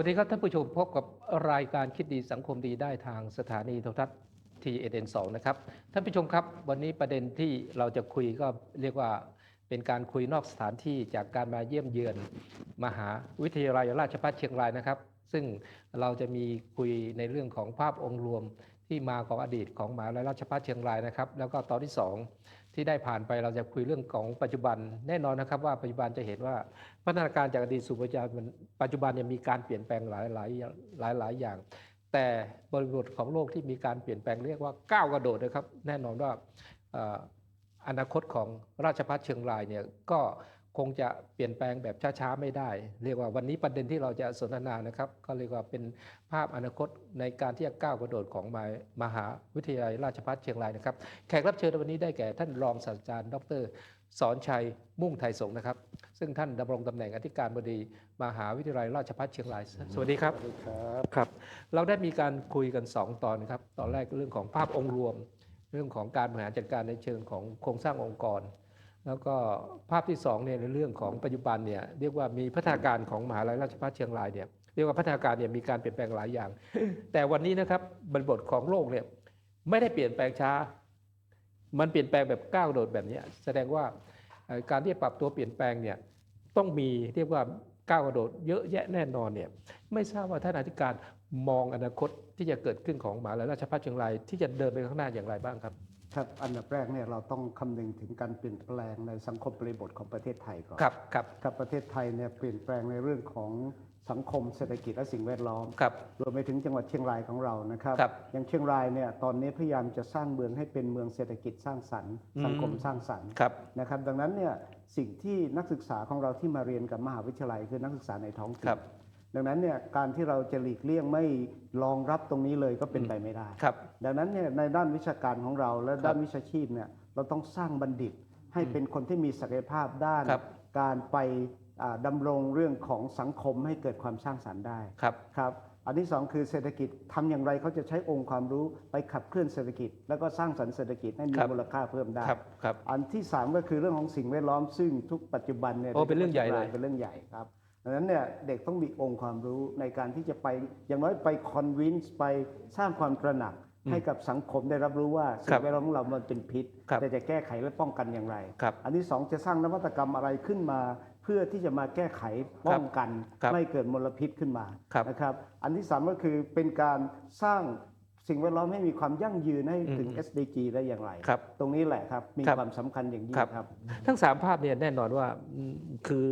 วัสดีครับท่านผู้ชมพบกับรายการคิดดีสังคมดีได้ทางสถานีโทรทัศน์ TNN2 นะครับท่านผู้ชมครับ วันนี้ประเด็นที่เราจะคุยก็เรียกว่าเป็นการคุยนอกสถานที่จากการมาเยี่ยมเยือนมหาวิทยาลัยราชภัฏเชียงรายนะครับ ซึ่งเราจะมีคุยในเรื่องของภาพองค์รวม ที่มาของอดีตของมหาวิทยาลัยราชภัฏเชียงรายนะครับ แล้วก็ตอนที่สองที่ได้ผ่านไปเราจะคุยเรื่องของปัจจุบันแน่นอนนะครับว่าปัจจุบันจะเห็นว่าพัฒนาการจากอดีตสู่ปัจจุบันปัจจุบันเนี่ยมีการเปลี่ยนแปลงหลายหลายหลายหลายอย่าง แต่บริบทของโลกที่มีการเปลี่ยนแปลงเรียกว่าก้าวกระโดดนะครับ แน่นอนว่าอนาคตของราชพัฒเชียงรายเนี่ยก็ คงจะเปลี่ยนแปลงแบบช้าๆไม่ได้ เรียกว่าวันนี้ประเด็นที่เราจะสนทนานะครับก็เรียกว่าเป็นภาพอนาคตในการที่จะก้าวกระโดดของมามหาวิทยาลัยราชภัฏเชียงรายนะครับ แขกรับเชิญในวันนี้ได้แก่ท่านรองศาสตราจารย์ ดรสอนชัยมุ่งไทยสงฆ์นะครับ ซึ่งท่านดำรงตำแหน่งอธิการบดีมหาวิทยาลัยราชภัฏเชียงราย สวัสดีครับสวัสดีครับครับ เราได้มีการคุยกัน 2 ตอนครับตอนแรกเรื่องของภาพองค์รวม เรื่องของการบริหารจัดการในเชิงของโครงสร้างองค์กร แล้วก็ภาพที่2เนี่ยในเรื่องของปัจจุบันเนี่ยเรียกว่ามีพัฒนาการของมหาวิทยาลัยราชภัฏเชียงรายเนี่ยเรียกว่าพัฒนาการเนี่ยมีการเปลี่ยนแปลงหลายอย่าง แต่วันนี้นะครับบริบทของโลกเนี่ยไม่ได้เปลี่ยนแปลงช้า มันเปลี่ยนแปลงแบบก้าวโดดแบบนี้แสดงว่าการที่ปรับตัวเปลี่ยนแปลงเนี่ยต้องมีเรียกว่าก้าวกระโดดเยอะแยะแน่นอนเนี่ยไม่ทราบว่าท่านอธิการมองอนาคตที่จะเกิดขึ้นของมหาวิทยาลัยราชภัฏเชียงรายที่จะเดินไปข้างหน้าอย่างไรบ้างครับ ครับอันดับแรกเนี่ยเราต้องคำนึงถึงการเปลี่ยนแปลงในสังคมบริบทของประเทศไทยก่อนครับครับครับประเทศไทยเนี่ยเปลี่ยนแปลงในเรื่องของสังคมเศรษฐกิจและสิ่งแวดล้อมครับ รวมไปถึงจังหวัดเชียงรายของเรานะครับ ครับอย่างเชียงรายเนี่ยตอนนี้พยายามจะสร้างเมืองให้เป็นเมืองเศรษฐกิจสร้างสรรค์ อืม สังคมสร้างสรรค์ครับ นะครับ ดังนั้นเนี่ยสิ่งที่นักศึกษาของเราที่มาเรียนกับมหาวิทยาลัยคือนักศึกษาในท้องถิ่ครันบ ดังนั้นเนี่ยการที่เราจะหลีกเลี่ยงไม่รองรับตรงนี้เลยก็เป็นไปไม่ได้ ครับ ดังนั้นเนี่ยในด้านวิชาการของเราและครับด้านวิชาชีพเนี่ยเราต้องสร้างบัณฑิตให้เป็นคนที่มีศักยภาพด้าน ครับการไปอ่าดำรงเรื่องของสังคมให้เกิดความสร้างสรรค์ได้ครับ ครับ อันที่สองคือเศรษฐกิจทำอย่างไรเขาจะใช้องค์ความรู้ไปขับเคลื่อนเศรษฐกิจ แล้วก็สร้างสรรค์เศรษฐกิจให้มีครับ มูลค่าเพิ่มได้ ครับครับ อันที่สามก็คือเรื่องของสิ่งแวดล้อมซึ่งทุกปัจจุบันเนี่ยโอ้เป็นเรื่องใหญ่เลย เป็นเรื่องใหญ่ครับ ดังนั้นเนี่ยเด็กต้องมีองค์ความรู้ในการที่จะไปอย่างน้อยไปคอนวินส์ไปสร้างความตระหนักให้กับสังคมได้รับรู้ว่าสิ่ครังบแวดล้อมของเรามันเป็นพิษครับแต่จะแก้ไขและป้องกันอย่างไรครับอันที่สองจะสร้างนวัตกรรมอะไรขึ้นมา เพื่อที่จะมาแก้ไขป้องกันครับไม่ให้เกิดมลพิษขึ้นมาครับนะครับ อันที่สามก็คือเป็นการสร้าง สิ่งแวดล้อมให้มีความยั่งยืนให้ถึงอืม SDG ได้อย่างไร ครับตรงนี้แหละครับ มีครับ ความสำคัญอย่างยิ่งครับครับ ทั้งสามภาพเนี่ยแน่นอนว่าอืมคือ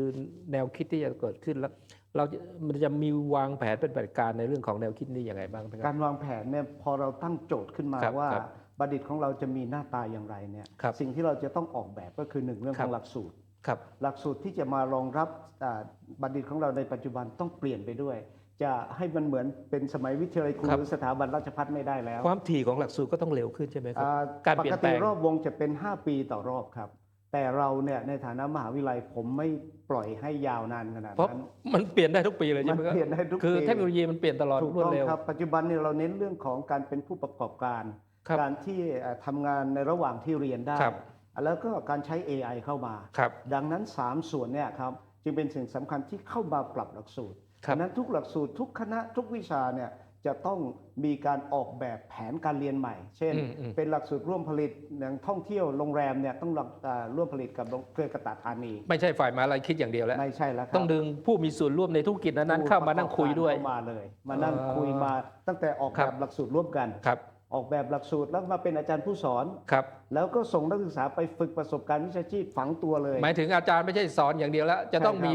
แนวคิดที่จะเกิดขึ้นแล้ว เราจะมันจะมีวางแผนเป็นปฏิบัติการในเรื่องของแนวคิดนี้ยังไงบ้างไหมคการับรวางแผนเนี่ยพอเราตั้งโจทย์ขึ้นมาครับว่าครับบัณฑิตของเราจะมีหน้าตาอย่างไรเนี่ยครับสิ่งที่เราจะต้องออกแบบก็คือหนึ่งเรื่องคขรับองหลักสูตร ครับ หลักสูตรที่จะมารองรับอ่าบัณฑิตของเราในปัจจุบันต้องเปลี่ยนไปด้วย จะให้มันเหมือนเป็นสมัยวิทยาลัยครูครับหรือสถาบันราชภัฏไม่ได้แล้ว ความถี่ของหลักสูตรก็ต้องเร็วขึ้นใช่ไหมครับอ่าการปเปลี่กยนแปลติงรอบวงจะเป็น 5 ปีต่อรอบครับ แต่เราเนี่ยในฐานะมหาวิทยาลัยผมไม่ปล่อยให้ยาวนานขนาดเพราะนั้นมันเปลี่ยนได้ทุกปีเลยใช่ไหมคมัรับนเปลี่ยนได้ทุกคือปีเทคโนโลยีมันเปลี่ยนตลอดถูกรวดต้องเร็วครับปัจจุบันเนี่ยเราเน้นเรื่องของการเป็นผู้ประกอบการครับการที่เอ่อทำงานในระหว่างที่เรียนได้ครับแล้วก็การใช้ AI เข้ามาครับดังนั้น 3 ส่วนเนี่ยครับ จึงเป็นสิ่งสำคัญที่เข้ามาปรับหลักสูตรครับดังนั้นทุกหลักสูตรทุกคณะทุกวิชาเนี่ยจะต้องมีการออกแบบแผนการเรียนใหม่ เช่นอืมอืมเป็นหลักสูตรร่วมผลิตอย่างท่องเที่ยวโรงแรมเนี่ยต้องหลักอ่าร่วมผลิตกับโรงเครือกระตาธานี ไม่ใช่ฝ่ายมหาลัยคิดอย่างเดียวแล้ว ไม่ใช่แล้วครับต้องดึงผู้มีส่วนร่วมในธุรกิจนั้นๆเข้ามานั่งคุยด้วยเข้ามาเลย มานั่งเอ่อคุยมาตั้งแต่ออกครัแบบบหลักสูตรร่วมกันครับ ออกแบบหลักสูตรแล้วมาเป็นอาจารย์ผู้สอน ครับ แล้วก็ส่งนักศึกษาไปฝึกประสบการณ์วิชาชีพฝังตัวเลย หมายถึงอาจารย์ไม่ใช่สอนอย่างเดียวแล้ว จะต้องใช่ครับมี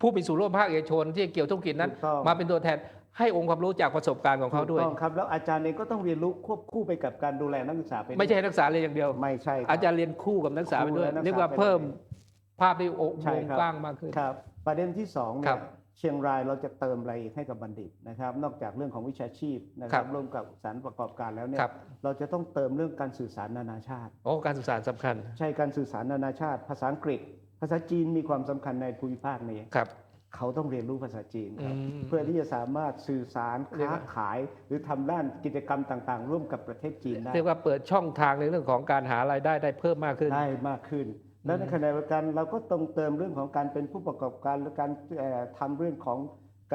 ผู้มีส่วนร่วมภาคเอกชนที่เกี่ยวธุรกิจนั้น ถูกต้อง มาเป็นตัวแทนให้องค์ความรู้จากประสบการณ์ของเขาด้วย ถูกต้องครับแล้วอาจารย์เองก็ต้องเรียนรู้ควบคู่ไปกับการดูแลนักศึกษาไปด้วยไม่ใช่ให้นักศึกษาเรียนอย่างเดียว ไม่ใช่คบ อาจารย์เรียนคู่กับนักศึกษาไปด้วยคู่และนักศึกษาเรียกว่าไปด้วยเพิ่มภาพที่โอ้ใช่วงครับ กว้างมากขึ้น ครับ ประเด็นที่สองครัเนี่ยบ เชียงรายเราจะเติมอะไรอีกให้กับบัณฑิตนะครับ นอกจากเรื่องของวิชาชีพนะคครัรับบร่วมกับสารประกอบการแล้วเนี่คยรับเราจะต้องเติมเรื่องการสื่อสารนานาชาติโอ้การศึกษาสำคัญ ใช่การสื่อสารนานาชาติ ภาษาอังกฤษ ภาษาจีนมีความสำคัญในภูมิภาคนี้ครับเขาต้องเรียนรู้ภาษาจีนครับอืมเพื่อที่จะสามารถสื่อสารเรียกค้าว่าขาย หรือทำด้านกิจกรรมต่าง ๆ ร่วมกับประเทศจีนได้เรียกว่าเปิดช่องทางในเรื่องของการหารายได้ได้เพิ่มมากขึ้นได้มากขึ้น และในขณะเดียวกันเราก็ต้องเติมเรื่องของการเป็นผู้ประกอบการและการเอ่อทำเรื่องของ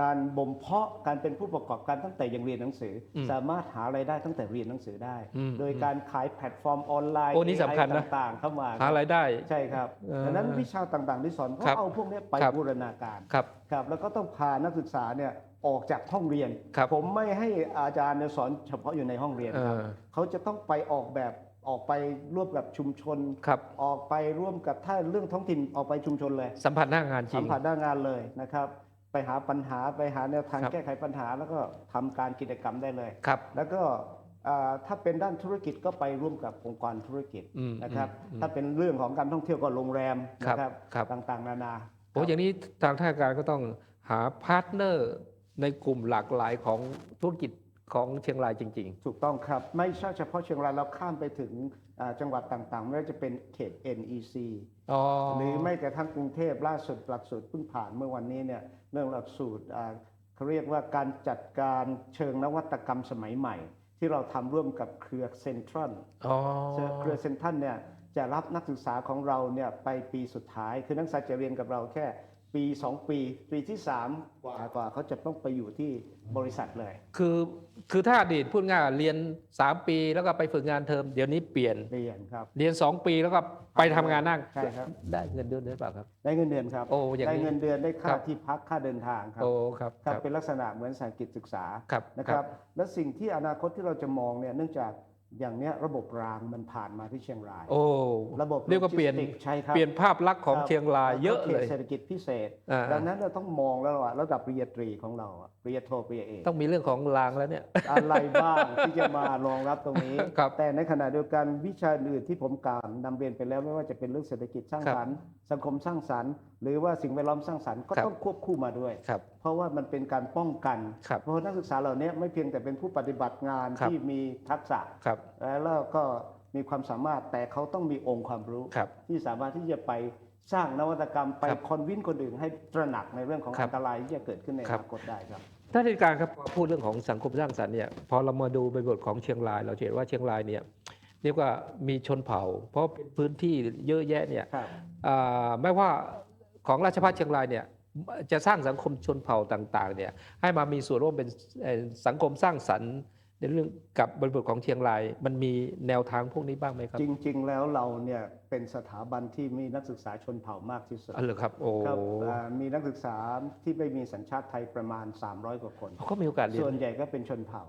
การบ่มเพาะการเป็นผู้ประกอบการตั้งแต่ยังเรียนหนังสืออมสามารถหารายได้ตั้งแต่เรียนหนังสือได้อืมโดยการขายแพลตฟอร์มออนไลน์โอ้นี่สำคัญ AI นะต่างๆ เข้ามาหารายได้ใช่ครับเออดังนั้นวิชาต่างๆที่สอนครัเขาบเอาพวกนี้ไปครับบูรณาการครับครับแล้วก็ต้องพานักศึกษาเนี่ยออกจากห้องเรียนครับผมไม่ให้อาจารย์เนี่ยสอนเฉพาะอยู่ในห้องเรียนครับเออเขาจะต้องไปออกแบบ ออกไปร่วมกับชุมชน ครับออกไปร่วมกับถ้าเรื่องท้องถิ่นออกไปชุมชนเลย สัมผัสหน้างานจริสังมผัสหน้างานเลยนะครับ ไปหาปัญหาไปหาแนวทางครับ แก้ไขปัญหาแล้วก็ทำการกิจกรรมได้เลย ครับ แล้วก็อ่าถ้าเป็นด้านธุรกิจก็ไปร่วมกับองค์กรธุรกิจอืมนะครับ อืมถ้าเป็นเรื่องของการท่องเที่ยวก็โรงแรมครับนะครับครับ ต่างๆ นานาโอ้อย่างนี้ทางท่าการก็ต้องหาพาร์ทเนอร์ในกลุ่มหลากหลายของธุรกิจ ของเชียงรายจริง ถูกต้องครับ ไม่ใช่เฉพาะเชียงรายเราข้ามไปถึงอ่าจังหวัดต่างๆ ไม่ว่าจะเป็นเขต NEC ๆอ๋อหรือไม่กระทั่งกรุงเทพล่าสุดหลักสูตรเพิ่งผ่านเมื่อวันนี้เนี่ยเรื่องหลักสูตรอ่าเขาเรียกว่าการจัดการเชิงนวัตกรรมสมัยใหม่ ที่เราทำร่วมกับเครือเซ็นทรัล อ๋อ เครือเซ็นทรัลเนี่ยจะรับนักศึกษาของเราเนี่ยไปปีสุดท้าย คือนักศึกษาจะเรียนกับเราแค่ ปี2ปี ปีที่3กว่ากว่าเขาจะต้องไปอยู่ที่บริษัทเลย คือคือถ้าอดีตพูดง่ายๆเรียน 3 ปีแล้วก็ไปฝึกงานเทอมเดี๋ยวนี้เปลี่ยนเรียนครับ เรียน 2 ปีแล้วก็ไปทำงานนั่งใช่ครับ ได้เงินเดือนด้วยเปล่าครับ ได้เงินเดือนครับ โอ้อย่างนี้ได้เงินเดือนได้ค่าครับ ที่พักค่าเดินทางครับโอ้ครับครับเป็นลักษณะเหมือนสายกิจศึกษาครับ นะครับ และสิ่งที่อนาคตที่เราจะมองเนี่ยเนื่องจาก อย่างเนี้ยระบบรางมันผ่านมาที่เชียงราย โอ้ระบบเรียกว่าเปลี่ยนโลจิสติกส์ใช่ครับเปลี่ยนภาพลักษณ์ของครับเชียงรายเยอะขเลยตเศรษฐกิจพิเศษอ่าดังนั้นเราต้องมองแล้วว่าระดับปริญญาตรีของเราอะปริญญาโทปริญญาเอกต้องมีเรื่องของรางแล้วเนี่ยอะไรบ้างที่จะมารองรับตรงนี้ครับแต่ในขณะเดียวกันวิชาอื่นที่ผมกล่าวนำเรียนไปแล้วไม่ว่าจะเป็นเรื่องเศรษฐกิจสร้างครับสรรค์สังคมสร้างสรรค์ หรือว่าสิ่งแวดล้อมสร้างสรรค์ก็ครับต้องควบคู่มาด้วยค รับเพราะว่ามันเป็นการป้องกัน ครับเพราะนักศึกษาเหล่านี้ไม่เพียงแต่เป็นผู้ปฏิบัติงานครับที่มีทักษะ ครับแล้วก็มีความสามารถแต่เขาต้องมีองค์ความรู้ ครับที่สามารถที่จะไปสร้างนวัตกรรมไปครับคอนวินคนอื่นให้ตระหนักในเรื่องของครับอันตรายที่จะเกิดขึ้นในอครับ นาคตได้ครับ ท่านอาจารย์ครับพอพูดเรื่องของสังคมสร้างสรรค์เนี่ยพอเรามาดูบริบทของเชียงราย เราจะเห็นว่าเชียงรายเนี่ยเรียกว่ามีชนเผ่า เพราะเป็นพื้นที่เยอะแยะเนี่ย ครับ อ่าไม่ว่าของราชภัฏเชียงรายเนี่ย จะสร้างสังคมชนเผ่าต่างๆเนี่ยให้มามีส่วนร่วมเป็นเอ่อสังคมสร้างสรรค์ในเรื่องกับบริบทของเชียงราย มันมีแนวทางพวกนี้บ้างไหมครับ จริง ๆ แล้วเราเนี่ยเป็นสถาบันที่มีนักศึกษาชนเผ่ามากที่สุดอ๋อเหรอครับโอ้ครับอ่ามีนักศึกษาที่ไม่มีสัญชาติไทยประมาณ 300 กว่าคนเขาก็มีโอกาสเรียนส่วนใหญ่ก็เป็นชนเผ่า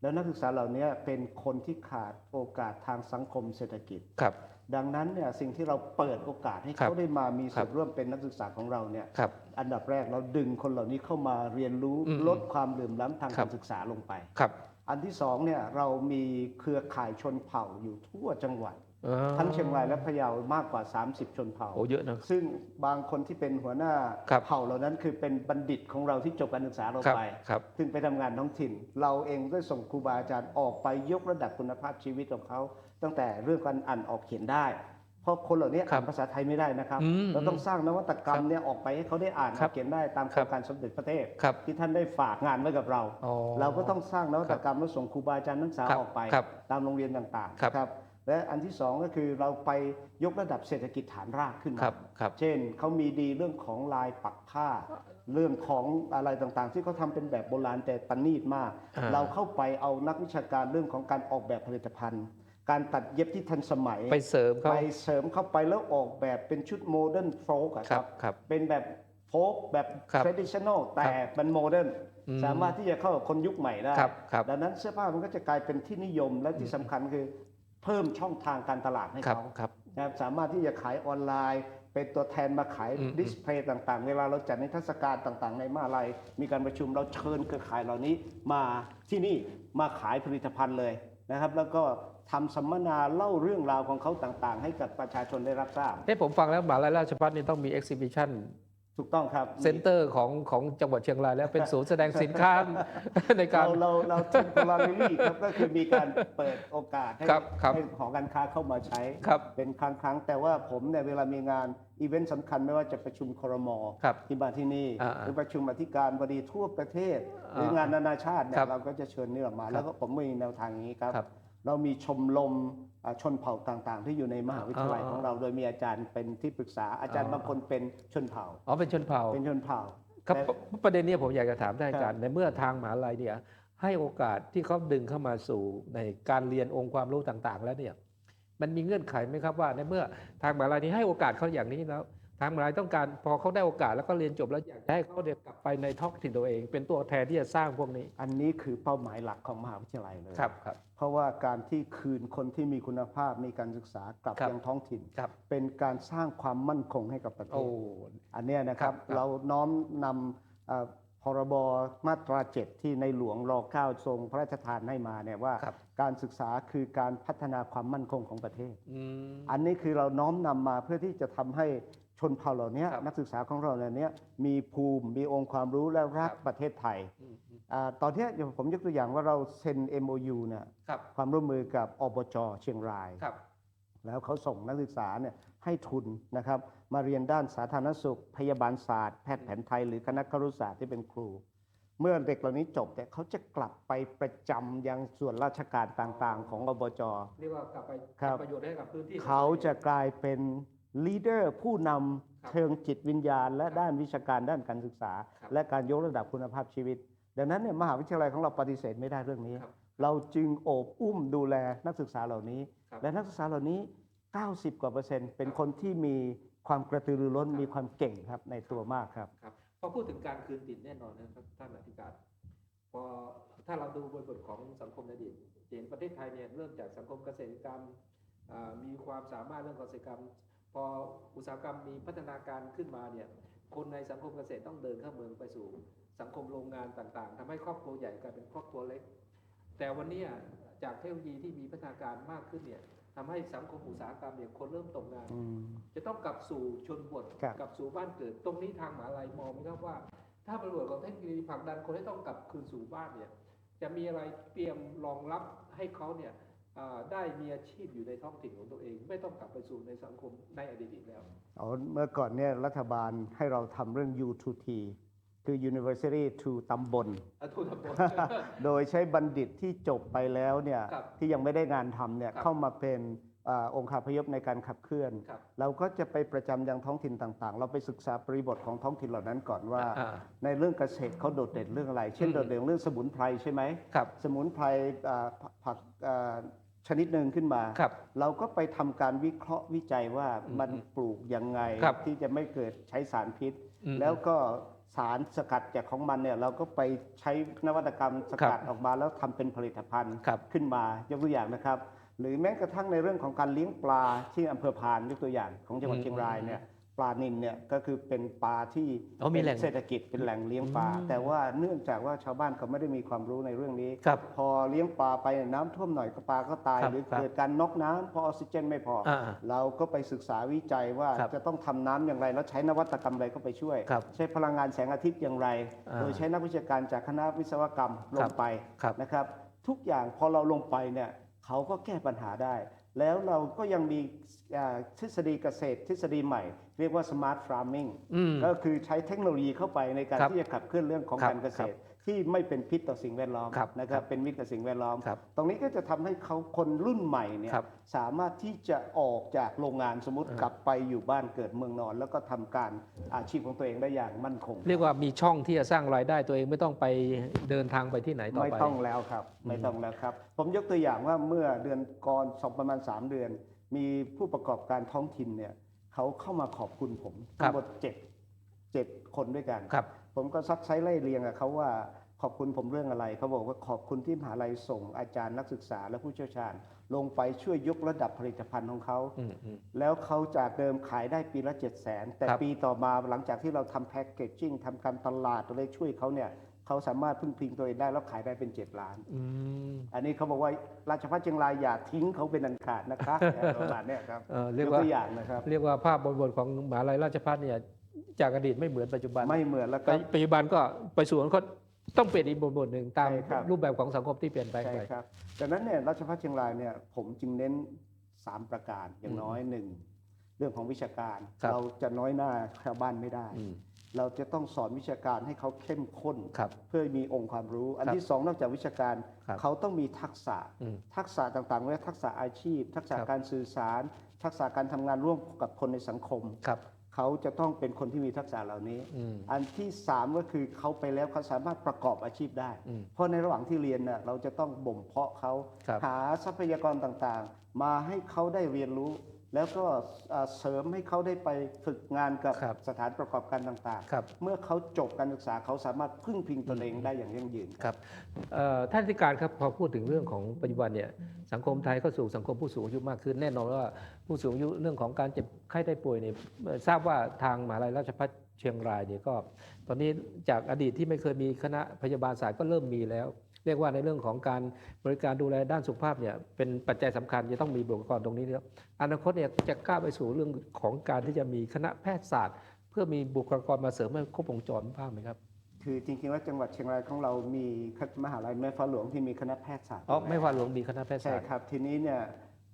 แล้วนักศึกษาเหล่านี้เป็นคนที่ขาดโอกาสทางสังคมเศรษฐกิจครับ ดังนั้นเนี่ยสิ่งที่เราเปิดโอกาสให้ครับเขาได้มามีครัส่บวนร่วมเป็นนักศึกษาของเราเนี่ยครับอันดับแรกเราดึงคนเหล่านี้เข้ามาเรียนรู้อืมลดความเหลื่อมล้ำทางครักาบรศึกษาลงไปครับอันที่สองเนี่ยเรามีเครือข่ายชนเผ่าอยู่ทั่วจังหวัดอ๋อทั้งเชียงรายและพะเยามากกว่า 30 ชนเผ่าโอ้เยอะนะซึ่งบางคนที่เป็นหัวหน้าครับเผ่าเหล่านั้นคือเป็นบัณฑิตของเราที่จบการศึกษาเราครับไปครับซึ่งไปทำงานท้องถิ่น เราเองได้ส่งครูบาอาจารย์ออกไปยกระดับคุณภาพชีวิตของเขา ตั้งแต่เรื่องการอ่านออกเขียนได้ เพราะคนเหล่านี้ครัอ่าบนภาษาไทยไม่ได้นะครับอืมเราต้องสร้างนวัตกรรคมรับเนี่ยออกไปให้เขาได้อ่านอครัอบกเขียนได้ตามโคครัรบงการสมเด็จพระเทพครับที่ท่านได้ฝากงานไว้กับเราอ๋อเราก็ต้องสร้างนวัตกรรมแล้วส่งครูบาอาจารย์นักศึกษาครับออกไปครับตามโรงเรียนต่างครับๆครับและอันที่สองก็คือเราไปยกระดับเศรษฐกิจฐานรากขึ้นคมารับครับเช่นเขามีดีเรื่องของลายปักผ้า เรื่องของอะไรต่างๆ ที่เขาทำเป็นแบบโบราณแต่ประณีตมากอ่าเราเข้าไปเอานักวิชาการเรื่องของการออกแบบผลิตภัณฑ์ การตัดเย็บที่ทันสมัย ไปเสริมเขา ไปเสริมเข้าไปแล้วออกแบบเป็นชุดโมเดิร์นโฟกคครัรับบครับ เป็นแบบโฟกแบบครับ traditional แต่มันโมเดิร์นอืมสามารถที่จะเข้ากับคนยุคใหม่ได้ครับครับดังนั้นเสื้อผ้ามันก็จะกลายเป็นที่นิยมและที่สำคัญคือเพิ่มช่องทางการตลาดให้ครับเขา ครับ นะครับสามารถที่จะขายออนไลน์ เป็นตัวแทนมาขายอืมดิสเพลย์ต่างๆ เวลาเราจัดนิทรรศการต่างๆ ในมหาลัย มีการประชุมเราเชิญเครือข่ายเหล่านี้มาที่นี่มาขายผลิตภัณฑ์เลยนะครับ แล้วก็ ทำสัมมนาเล่าเรื่องราวของเขาต่างๆ ให้กับประชาชนได้รับทราบ เอ้ผมฟังแล้วมหาลัยราชภัฏนี่ต้องมี exhibition ถูกต้องครับเซ็นเตอร์ของของจังหวัดเชียงรายแล้วเป็นศูนย์แสดงสินค้าในการ เราเราเราเทมโพลารีลี่ครับก็คือมีการเปิดโอกาสให้ครับครับให้ของการค้าเข้ามาใช้ครับเป็นครั้งครั้งๆแต่ว่าผมเนี่ยเวลามีงานอีเวนต์สำคัญไม่ว่าจะประชุมครมครับที่มาที่นี่ อ่าหรือประชุมอธิการบดีทั่วประเทศ หรืออ่างงานนานาชาติเนี่ครัยบเราก็จะเชิญนี่ออกมาครับแล้วก็ผมมีแนวทางอย่างนี้ครับ ครับ เรามีชมรมอ่าชนเผ่าต่างๆ ที่อยู่ในมหาวิทยาลัยอ่าของเราโดยมีอาจารย์เป็นที่ปรึกษาอาจารย์อ่าบางคนเป็นชนเผ่าอ๋อเป็นชนเผ่าเป็นชนเผ่าครับแต่ประเด็นเนี้ผมอยากจะถามท่านอาจารย์ในเมื่อทางมหาลัยเนี่ยให้โอกาสที่เขาดึงเข้ามาสู่ในการเรียนองค์ความรู้ต่างๆ แล้วเนี่ยมันมีเงื่อนไขไหมครับว่าในเมื่อทางมหาลัยนี้ให้โอกาสเขาอย่างนี้แล้ว ทางมหาลัยต้องการพอเขาได้โอกาสแล้วก็เรียนจบแล้วอยากจะให้เขาเด็กกลับไปในท้องถิ่นตัวเอง เป็นตัวแทนที่จะสร้างพวกนี้ อันนี้คือเป้าหมายหลักของมหาวิทยาลัยเลยครับครับ เพราะว่าการที่คืนคนที่มีคุณภาพมีการศึกษากลับครับยังท้องถิ่น ครับ เป็นการสร้างความมั่นคงให้กับประเทโอ้ศอันเนี้ยนะครับครับครับเราน้อมนำเอ่อพรบมาตราเจ็ดที่ในหลวงรอเก้าทรงพระราชทานให้มาเนี่ยว่าครับการศึกษาคือการพัฒนาความมั่นคงของประเทศอืมอันนี้คือเราน้อมนำมาเพื่อที่จะทำให้ ชนเผ่าเหล่านี้ครับนักศึกษาของเราเหล่านี้มีภูมิมีองค์ความรู้และรักครับประเทศไทยอืมอืมอาตอนเนี้ยอย่างผมยกตัวอย่างว่าเราเซ็น MOU เนี่ยครับความร่วมมือกับอบจเชียงรายครับแล้วเขาส่งนักศึกษาเนี่ยให้ทุนนะครับ มาเรียนด้านสาธารณสุข พยาบาลศาสตร์แพทย์แผนไทย หรือคณะครุศาสตร์ที่เป็นครู เมื่อเด็กเหล่านี้จบเนี่ยเขาจะกลับไปประจำยังส่วนราชการต่างๆ ของอบจเรียกว่ากลับไปครับทำประโยชน์ให้กับพื้นที่เขาจะกลายเป็น ลีดเดอร์ผู้นครับำเชิงจิตวิญญาณ และครับด้านวิชาการด้านการศึกษาครับและการยกระดับคุณภาพชีวิต ดังนั้นเนี่ยมหาวิทยาลัยของเราปฏิเสธไม่ได้เรื่องนี้ครับเราจึงโอบอุ้มดูแลนักศึกษาเหล่านี้ครับและนักศึกษาเหล่านี้ 90 กว่าเปอร์เซ็นต์เป็นคนที่มีความกระตือรือร้นครับมีความเก่งครับในตัวมากครับครับพอพูดถึงการคืนถิ่นแน่นอนนะครับท่านอธิการพอถ้าเราดูบริบทของสังคมในอดีตจะเห็นประเทศไทยเนี่ยเริ่มจากสังคมเกษตรกรรมอ่ามีความสามารถเรื่องเกษตรกรรม พออุตสาหกรรมมีพัฒนาการขึ้นมาเนี่ยคนในสังคมเกษตรต้องเดินเข้าเมืองไปสู่ สังคมโรงงานต่างๆทำให้ครอบครัวใหญ่กลายเป็นครอบครัวเล็ก แต่วันเนี้ยจากเทคโนโลยีที่มีพัฒนาการมากขึ้นเนี่ยทำให้สังคมอุตสาหกรรมเนี่ยคนเริ่มตกงาน จะต้องกลับสู่ชนบทครับกลับสู่บ้านเกิด ตรงนี้ทางมหาลัยมองไหมครับว่า ถ้าบริบทของเทคโนโลยีผลักดันคนให้ต้องกลับคืนสู่บ้านเนี่ยจะมีอะไรเตรียมรองรับให้เขาเนี่ยอ่า ได้มีอาชีพอยู่ในท้องถิ่นของตัวเอง ไม่ต้องกลับไปสู่ในสังคมในอดีตอีกแล้วอ๋อเมื่อก่อนเนี่ยรัฐบาลให้เราทำเรื่อง U2T คือ University to ตำบลอทุนบทโดยใช้บัณฑิตที่จบไปแล้วเนี่ยครับที่ยังไม่ได้งานทำเนี่ยครับเข้ามาเป็นอาองค์คาพยพในการขับเคลื่อนครับเราก็จะไปประจำยังท้องถิ่นต่างๆ เราไปศึกษาบริบทของท้องถิ่นเหล่านั้นก่อนว่าอ่า ในเรื่องเกษตรเขาโดดเด่นเรื่องอะไร เช่นอืมโดดเด่นเรื่องสมุนไพรใช่ไหมครับสมุนไพรอ่าผักผักอ่า ชนิดหนึ่งขึ้นมา ครับเราก็ไปทำการวิเคราะห์วิจัยว่าอืมมันปลูกยังไงครับที่จะไม่เกิดใช้สารพิษ อืมแล้วก็สารสกัดจากของมันเนี่ยเราก็ไปใช้นวัตกรรมสกัดครับออกมาแล้วทำเป็นผลิตภัณฑ์ครับขึ้นมายกตัวอย่างนะครับ หรือแม้กระทั่งในเรื่องของการเลี้ยงปลาที่อำเภอพานยกตัวอย่างของจังหวัดอืมเชียงรายเนี่ย ปลานิลเนี่ยก็คือเป็นปลาที่อ๋อมีแหล่งเป็นเศรษฐกิจเป็นแหล่งเลี้ยงปลาอืมแต่ว่าเนื่องจากว่าชาวบ้านเขาไม่ได้มีความรู้ในเรื่องนี้ ครับพอเลี้ยงปลาไปน้ำท่วมหน่อยก็ปลาก็ตาย ครับหรือครับเกิดการน็อกน้ำเพราะออกซิเจนไม่พอออ่าเราก็ไปศึกษาวิจัยว่าครับจะต้องทำน้ำอย่างไร แล้วใช้นวัตกรรมอะไรก็ไปช่วย ครับใช้พลังงานแสงอาทิตย์อย่างไร อ่าโดยใช้นักวิชาการจากคณะวิศวกรรมลครังบ ไป ครับ นะครับทุกอย่างพอเราลงไปเนี่ยเขาก็แก้ปัญหาได้ แล้วเราก็ยังมีอ่าทฤษฎีเกษตรทฤษฎีใหม่ เรียกว่า smart farming อืมก็คือใช้เทคโนโลยีเข้าไปในการครับที่จะขับเคลื่อนเรื่องของครับการเกษตร ที่ไม่เป็นพิษต่อสิ่งแวดล้อมครับนะครับครับเป็นมิตรกับสิ่งแวดล้อมครับตรงนี้ก็จะทำให้เขาคนรุ่นใหม่เนี่ยครับสามารถที่จะออกจากโรงงานสมมติอ่ากลับไปอยู่บ้านเกิดเมืองนอน แล้วก็ทำการอาชีพของตัวเองได้อย่างมั่นคง เรียกว่ามีช่องที่จะสร้างรายได้ตัวเองไม่ต้องไปเดินทางไปที่ไหนต่อไม่ไปต้องแล้วครับไม่ต้องแล้วครับ ผมยกตัวอย่างว่าเมื่อเดือนก่อนสองประมาณ 3 เดือน มีผู้ประกอบการท้องถิ่นเนี่ย เขาเข้ามาขอบคุณผมครัทั้บงหมดเจ็ดเจ็ดคนด้วยกันครับ ผมก็ซักไซไล่เรียงกับเขาว่าขอบคุณผมเรื่องอะไร เขาบอกว่าขอบคุณที่มหาลัยส่งอาจารย์นักศึกษาและผู้เชี่ยวชาญ ลงไปช่วยยกระดับผลิตภัณฑ์ของเขาอืมอืมแล้วเขาจากเดิมขายได้ปีละ7 0 0 0 0 0แต่ครับปีต่อมาหลังจากที่เราทำแพ็กเกจจิ้งทำการตลาดอะไรช่วยเขาเนี่ย เขาสามารถพึ่งพิงตัวเองได้แล้วขายได้เป็น7ล้านอืมอันนี้เขาบอกว่าราชพัฒเชียงรายอย่าทิ้งเขาเป็นอันขาดนะคะประมาณเนี้ยครับเอ่อเรียกยกว่าตัวอย่างนะครับ เรียกว่าภาพบนบนของมหาลัยราชภัฏเนี่ยจากอดีตไม่เหมือนปัจจุบันไม่เหมือนแล้วปัก็จปัจจุบันก็ไปสู่อนาคตต้องเปลี่ยนอีกบทบทหนึ่งตามใช่ครับรูปแบบของสังคมที่เปลี่ยนแปลงใช่ไปครับดังนั้นเนี่ยราชพัฒเชียงรายเนี่ยผมจึงเน้น 3 ประการอย่างน้อยหนึ่งเรื่องของวิชาการครับเราจะน้อยหน้าชาวบ้านไม่ได้อืม เราจะต้องสอนวิชาการให้เขาเข้มข้น ครับ เพื่อมีองค์ความรู้ อันครับที่สองนอกจากวิชาการครับเขาต้องมีทักษะ อืมทักษะต่างๆเรียกทักษะอาชีพ ทักษะครับ การสื่อสาร ทักษะการทำงานร่วมกับคนในสังคม ครับ เขาจะต้องเป็นคนที่มีทักษะเหล่านี้ อืม อันที่สามก็คือเขาไปแล้วเขาสามารถประกอบอาชีพได้ อืมเพราะในระหว่างที่เรียนน่ะเราจะต้องบ่มเพาะเขาครับหาทรัพยากรต่างๆ มาให้เขาได้เรียนรู้ แล้วก็เอ่อเสริมให้เขาได้ไปฝึกงานกับครับสถานประกอบการต่างครับๆเมื่อเขาจบการศึกษาเขาสามารถพึ่งพิงตนเองได้อย่างยั่งยืนครับเอ่อท่านธิการครับพอพูดถึงเรื่องของปัจจุบันเนี่ยสังคมไทยเข้าสู่สังคมผู้สูงอายุมากขึ้นแน่นอนว่าผู้สูงอายุเรื่องของการเจ็บไข้ได้ป่วยเนี่ยเอ่อทราบว่าทางมหาลัยราชภัฏเชียงรายเนี่ยก็ ตอนนี้จากอดีตที่ไม่เคยมีคณะพยาบาลศาสตร์ก็เริ่มมีแล้ว เรียกว่าในเรื่องของการบริการดูแลด้านสุขภาพเนี่ยเป็นปัจจัยสำคัญจะต้องมีบุคลากรตรงนี้แล้วอนาคตเนี่ยจะก้าวไปสู่เรื่องของการที่จะมีคณะแพทยศาสตร์ เพื่อมีบุคลากรมาเสริมให้ครบวงจรบ้างไหมครับคือจริงๆแล้วจังหวัดเชียงรายของเรามีมหาลัยแม่ฟ้าหลวงที่มีคณะแพทยศาสตร์อ๋ออยู่แล้วไม่ว่าหลวงมีคณะแพทยใช่ศาสตร์ครับทีนี้เนี่ย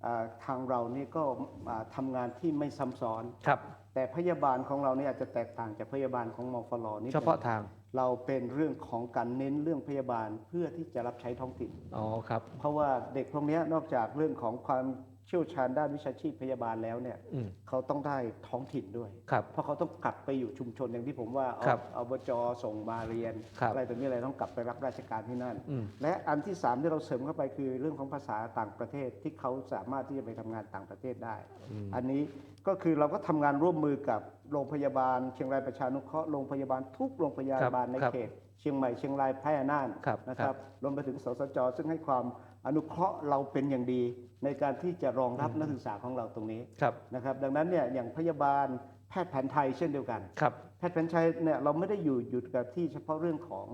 อ่าทางเรานี่ก็อ่าทำงานที่ไม่ซ้ำซ้อนครับแต่พยาบาลของเราเนี่ยอาจจะแตกต่างจากพยาบาลของมฟลนี่เฉพาะทาง เราเป็นเรื่องของการเน้นเรื่องพยาบาลเพื่อที่จะรับใช้ท้องถิ่น อ๋อครับ เพราะว่าเด็กพวกเนี้ยนอกจากเรื่องของความเชี่ยวชาญด้านวิชาชีพพยาบาลแล้วเนี่ยอืมเขาต้องได้ท้องถิ่นด้วยครับเพราะเขาต้องกลับไปอยู่ชุมชนอย่างที่ผมว่าเอาครับเอาบจส่งมาเรียนครับอะไรตัวนี้อะไรต้องกลับไปรับราชการที่นั่นอืมและอันที่สามที่เราเสริมเข้าไปคือเรื่องของภาษาต่างประเทศที่เขาสามารถที่จะไปทำงานต่างประเทศได้อืมอันนี้ ก็คือเราก็ทำงานร่วมมือกับโรงพยาบาล เชียงรายประชานุเคราะห์โรงพยาบาลทุกโรงพยาบาลในครับเขตเชียงใหม่เชียงรายแพร่น่านครับนะคครัรับบรวมไปถึงสสจซึ่งให้ความอนุเคราะห์เราเป็นอย่างดี ในการที่จะรองรับนักศึกษาของเราตรงนี้ครับนะครับ ดังนั้นเนี่ยอย่างพยาบาลแพทย์แผนไทยเช่นเดียวกันครับแพทย์แผนไทยเนี่ยเราไม่ได้อยู่หยุดกับที่เฉพาะเรื่องของ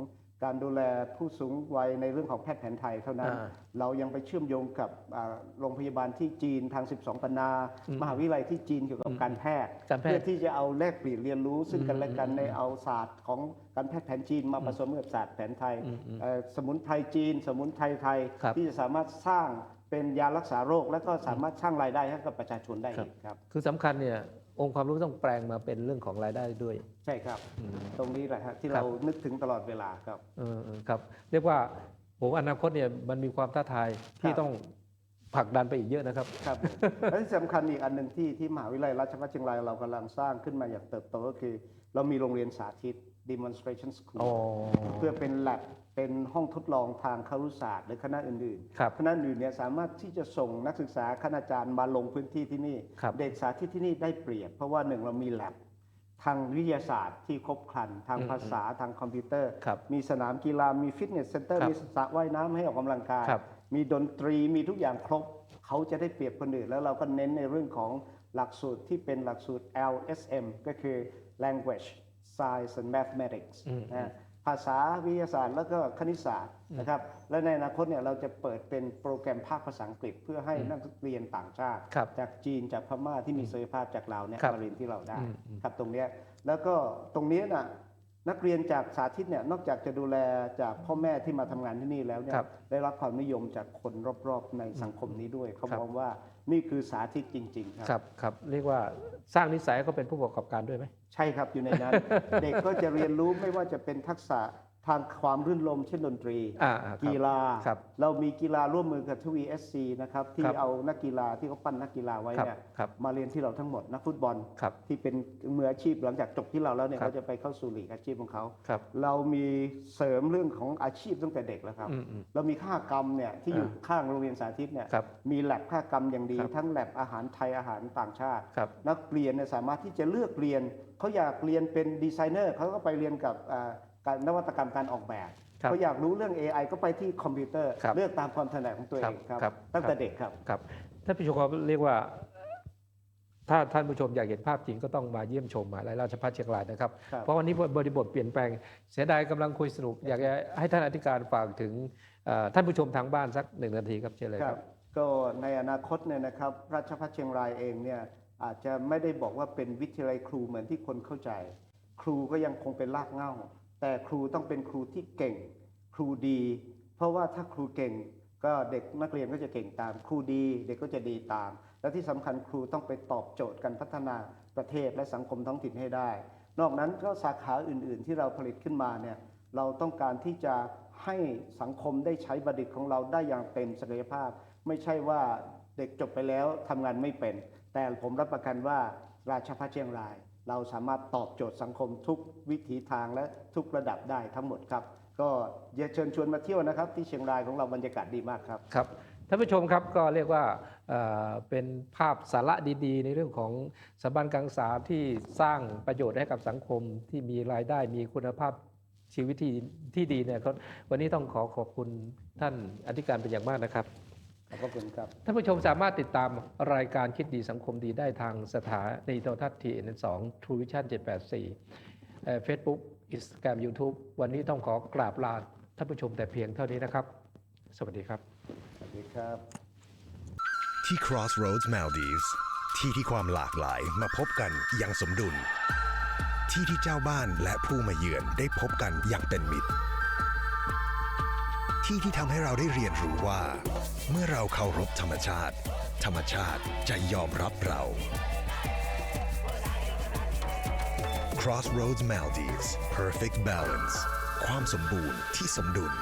การดูแลผู้สูงวัยในเรื่องของแพทย์แผนไทยเท่านั้น อ่าเรายังไปเชื่อมโยงกับอ่าโรงพยาบาลที่จีนทาง 12 ปันนาอืมมหาวิทยาลัยที่จีนเกี่ยวกับอืมการแพทย์ การแพทย์ เพื่อที่จะเอาแลกเปลี่ยนเรียนรู้ซึ่งกันและกันอืมในเอาศาสตร์ของการแพทย์แผนจีนมาอืมผสมกับศาสตร์แผนไทยอืมอืมเอ่อสมุนไพรจีน สมุนไพรไทย ครับ ที่จะสามารถสร้างเป็นยารักษาโรค และก็สามารถสร้างรายได้ให้กับประชาชนได้ครับอีกครับ คือสำคัญเนี่ย องค์ความรู้ต้องแปลงมาเป็นเรื่องของรายได้ด้วยใช่ครับ อืม ตรงนี้แหละฮะที่ครับ เรานึกถึงตลอดเวลาครับ เออเออครับ เรียกว่าโหอนาคตเนี่ยมันมีความท้าทายที่ครับ ต้องผลักดันไปอีกเยอะนะครับ ครับและที่สำคัญอีกอันหนึ่งที่ที่มหาวิทยาลัยราชภัฏเชียงรายเรากำลังสร้างขึ้นมาอย่างเติบโตก็คือ เรามีโรงเรียนสาธิต demonstration school อ๋อเพื่อเป็น lab เป็นห้องทดลองทางครุศาสตร์หรือคณะอื่นครับๆคณะอื่นเนี่ยสามารถที่จะส่งนักศึกษาคณาจารย์มาลงพื้นที่ที่นี่ครับเด็กสาธิตที่นี่ได้เปรียบ เพราะว่าหนึ่งเรามี lab ทางวิทยาศาสตร์ที่ครบครัน ทางอืมภาษาทางคอมพิวเตอร์ครับมีสนามกีฬา มีฟิตเนสเซ็นเตอร์ครับมีสระว่ายน้ำให้ออกกำลังกายครับมีดนตรีมีทุกอย่างครบ เขาจะได้เปรียบคนอื่น แล้วเราก็เน้นในเรื่องของหลักสูตรที่เป็นหลักสูตร LSM ก็คือ language science and mathematics อืมนะ ภาษาวิทยาศาสตร์แล้วก็คณิตศาสตร์นะครับและในอนาคตเนี่ยเราจะเปิดเป็นโปรแกรมภาคภาษาอังกฤษ เพื่อให้นักเรียนต่างชาติครับจากจีนจากพม่าที่มีศักยภาพจากเราเนี่ยครับมาเรียนที่เราได้อืมอืมครับตรงเนี้ยแล้วก็ตรงเนี้ยน่ะนักเรียนจากสาธิตเนี่ยนอกจากจะดูแลจากพ่อแม่ที่มาทำงานที่นี่แล้วเนี่ยครับได้รับความนิยมจากคนรอบๆในสังคมนี้ด้วยเขาครับมองว่า นี่คือสาธิตจริง ๆ ครับครับครับเรียกว่าสร้างนิสัยให้เขาเป็นผู้ประกอบการด้วยไหม ใช่ครับอยู่ในนั้น เด็กก็จะเรียนรู้ไม่ว่าจะเป็นทักษะ ทางความรื่นรมย์เช่นดนตรี อ่าอ่าครับ กีฬา ครับเรามีกีฬาร่วมมือกับทวีเอสซีนะครับ ที่ครับ เอานักกีฬาที่เขาปั้นนักกีฬาไว้ครับเนี่ยครับมาเรียนที่เราทั้งหมดนักฟุตบอลครับ ที่เป็นมืออาชีพหลังจากจบที่เราแล้วเนี่ยครับ เขาจะไปเข้าสู่ลีกอาชีพของเขา ครับเรามีเสริมเรื่องของอาชีพตั้งแต่เด็กแล้วครับ อืมอืม เรามีค่ากรรมเนี่ยที่อยู่อ่า ข้างโรงเรียนสาธิตเนี่ยครับ มีแลบค่ากรรมอย่างดี ครับ ทั้งแลบอาหารไทยอาหารต่างชาติ ครับ นักเรียนเนี่ยสามารถที่จะเลือกเรียนเขาอยากเรียนเป็นดีไซเนอร์เขาก็ไปเรียนกับอ่า การนวัตกรรมการออกแบบครับเขาอยากรู้เรื่อง AI ก็ไปที่คอมพิวเตอร์ ครับเลือกตามความถนัดของตัวเองครับ ครับครับตั้งแต่เด็กครับ ครับท่านผู้ชมครับเรียกว่า ถ้าท่านผู้ชมอยากเห็นภาพจริงก็ต้องมาเยี่ยมชมมหาลัยราชภัฏเชียงรายนะครับ ครับ เพราะวันนี้บริบทเปลี่ยนแปลง เสียดายกำลังคุยสนุก อยากจะให้ท่านอธิการฝากถึงเอ่อท่านผู้ชมทางบ้านสักหนึ่งนาทีครับเชิญเลยคครัรับบก็ในอนาคตเนี่ยนะครับราชภัฏเชียงรายเองเนี่ยอาจจะไม่ได้บอกว่าเป็นวิทยาลัยครูเหมือนที่คนเข้าใจ ครูก็ยังคงเป็นรากเหง้า แต่ครูต้องเป็นครูที่เก่ง ครูดี เพราะว่าถ้าครูเก่ง ก็เด็กนักเรียนก็จะเก่งตาม ครูดี เด็กก็จะดีตาม และที่สำคัญครูต้องไปตอบโจทย์การพัฒนาประเทศและสังคมท้องถิ่นให้ได้ นอกนั้นก็สาขาอื่น ๆ ที่เราผลิตขึ้นมาเนี่ยเราต้องการที่จะให้สังคมได้ใช้บัณฑิตของเราได้อย่างเต็มศักยภาพ ไม่ใช่ว่าเด็กจบไปแล้วทำงานไม่เป็น แต่ผมรับประกันว่าราชภัฏเชียงราย เราสามารถตอบโจทย์สังคมทุกวิถีทางและทุกระดับได้ทั้งหมดครับ ก็เชิญชวนมาเที่ยวนะครับ ที่เชียงรายของเราบรรยากาศดีมากครับครับท่านผู้ชมครับก็เรียกว่าเเป็นภาพสาระดีๆ ในเรื่องของสถาบันการศึกษาที่สร้างประโยชน์ให้กับสังคมที่มีรายได้มีคุณภาพชีวิตที่ที่ดีเนี่ยวันนี้ต้องขอขอบคุณท่านอธิการเป็นอย่างมากนะครับ ขอบพระคุณครับ ท่านผู้ชมสามารถติดตามรายการคิดดีสังคมดีได้ทางสถานีโทรทัศน์ทีเอ็นสองทรูวิชั่น784เฟซบุ๊กอินสตาแกรมยูทูบวันนี้ต้องขอกราบลาท่านผู้ชมแต่เพียงเท่านี้นะครับ สวัสดีครับ สวัสดีครับ ที่ Crossroads Maldives ที่ที่ความหลากหลายมาพบกันอย่างสมดุล ที่ที่เจ้าบ้านและผู้มาเยือนได้พบกันอย่างเป็นมิตร ที่ที่ทำให้เราได้เรียนรู้ว่า เมื่อเราเคารพธรรมชาติ ธรรมชาติจะยอมรับเรา Crossroads Maldives Perfect Balance ความสมบูรณ์ที่สมดุล